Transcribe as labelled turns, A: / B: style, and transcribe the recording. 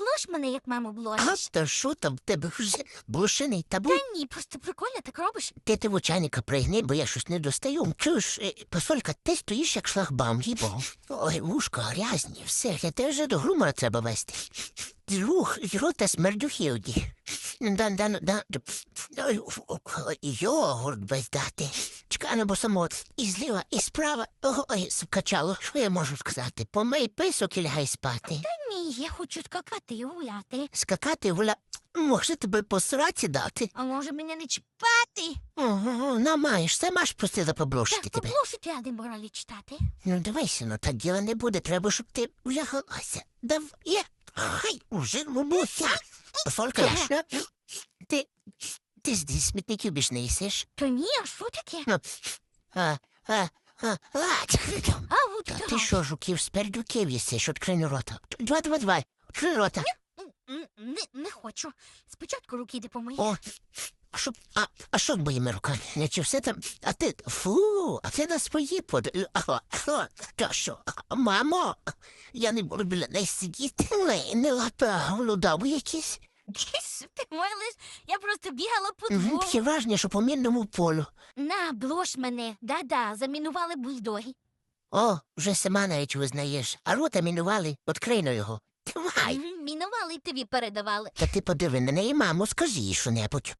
A: Облож мене, як маму
B: А та що там в тебе вже блошиний табу?
A: Та ні, просто прикольно так робиш.
B: Ти ти в чайника пригни, бо я щось не достаю. Чуєш, е, посолька, ти стоїш як шлагбаум, їбо. Ой, вушка грязні, все, я тебе вже до грумора треба вести. Рух, рота смердюхи оді. Да, да, да, да. Ой, Йогурт без дати. Чекай, ну, бо само і зліва, і справа. Ой, скачало, що я можу сказати? Помий писок і лягай спати.
A: Я хочу скакати і гуляти.
B: Скакати гуля... Може тебе посраці дати?
A: А може мене не чіпати?
B: Ого, на маєш, сама ж просила
A: Так
B: поблошити тебе.
A: поблошити, а не моралі читати.
B: Ну дивися, ну так діла не буде, треба, щоб ти влягалася. Дав, є, хай, уже мамуся. Фолька, що? Ти, ти з смітників більш не їсиш?
A: То ні, а що таке?
B: Ну, а, а, а, а, чекай.
A: А.
B: ти що, жуків спердюків їсиш, відкрий рота. Два, два, два, відкрий рота.
A: М, Не, не хочу. Спочатку руки допомий.
B: О, а що, а, а що моїми руками? Не чи все там, а ти, фу, а ти на свої под... Ага, та що, мамо, я не буду біля неї сидіти, не, не лапа, голодаву якісь.
A: Що ти милиш? Я просто бігала по
B: Угу,
A: двору.
B: Таке враження, що по мірному полю.
A: На, блож мене. Да-да, замінували бульдоги.
B: О, вже сама навіть визнаєш, а рота мінували, відкрий на його. Давай,
A: Мінували й тобі передавали.
B: та ти подиви на неї, мамо, скажи їй що-небудь.